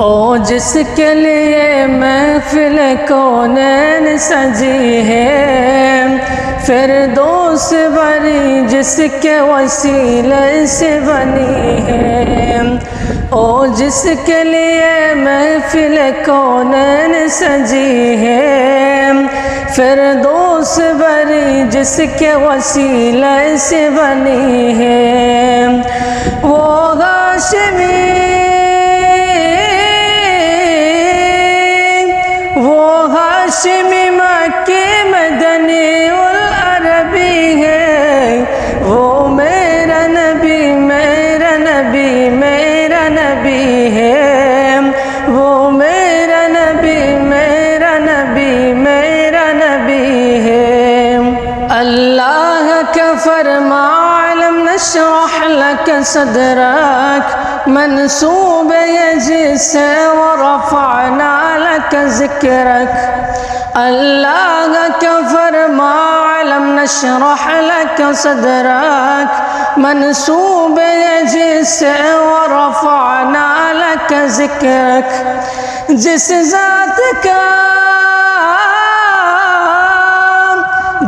ओ जिसके लिए महफिल कौनैन सजी है फिर दोस बरी जिसके वसीले से बनी है ओ जिसके लिए महफिल कौनैन सजी है फिर दोस बरी जिसके वसीले से बनी है नबी मेरा नबी है वो मेरा नबी मेरा नबी मेरा नबी है अल्लाह का फरमालम नशरह लक सदरक منسوب يجس ورفعنا لك ذكرك الله كفر ما علم نشرح لك صدرك منسوب جس ورفعنا لك ذكرك. جس ذاتك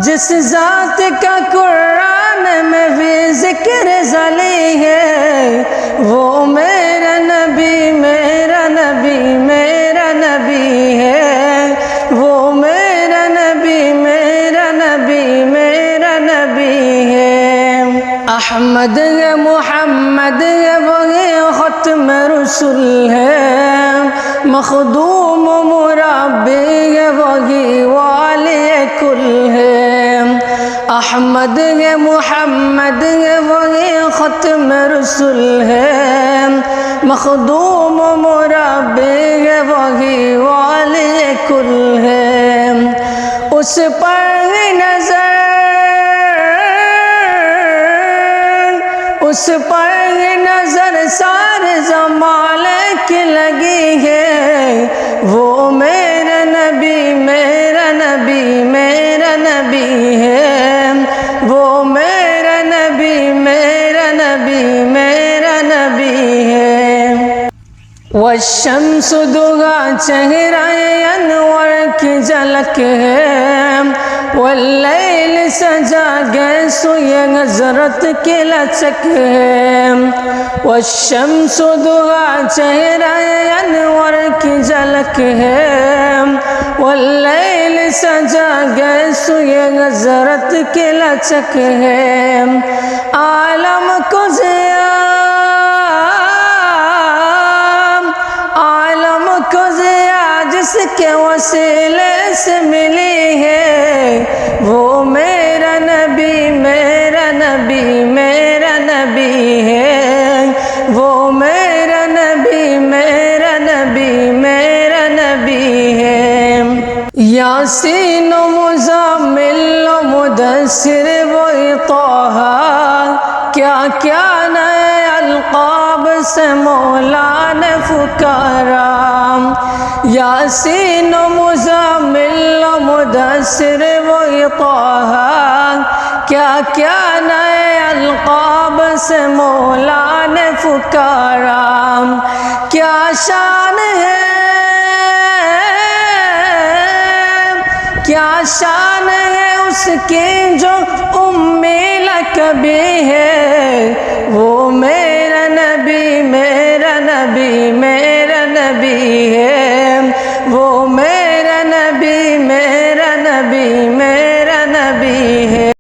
جس ذات کا قرآن میں بھی ذکر زلی ہے وہ میرا نبی میرا احمد محمد وہی ختم رسول ہے مخدوم مربی وہی والی کل ہے احمد محمد وہی ختم رسول ہے مخدوم مربی وہی والی کل ہے اس پر اس پر نظر سار زمال کی لگی ہے۔ وہ میرا نبی میرا نبی میرا نبی ہے۔ وہ میرا نبی میرا نبی میرا نبی ہے۔ والشمس دگا چہرہ انور کی جھلک ہے۔ والليل سجى يا نزرت كلا چکم والشمس دعا چهرہ انور کی والليل ہے واللیل سجا گیس یہ نظرت کے لچک عالم كزيا عالم كزيا جسك وسيلة کے میرا نبی میرا نبی میرا نبی ہے۔ یاسین و مزامل و مدثر و طوحا کیا کیا نئے القاب سے مولا نے فکارا یاسین و مزامل و مدثر و طوحا کیا کیا نئے القاب سے مولا نے فکارام کیا شان ہے؟ کیا شان ہے اس کی جو امیل کبھی ہے؟ وہ میرا نبی میرا نبی میرا نبی ہے۔ وہ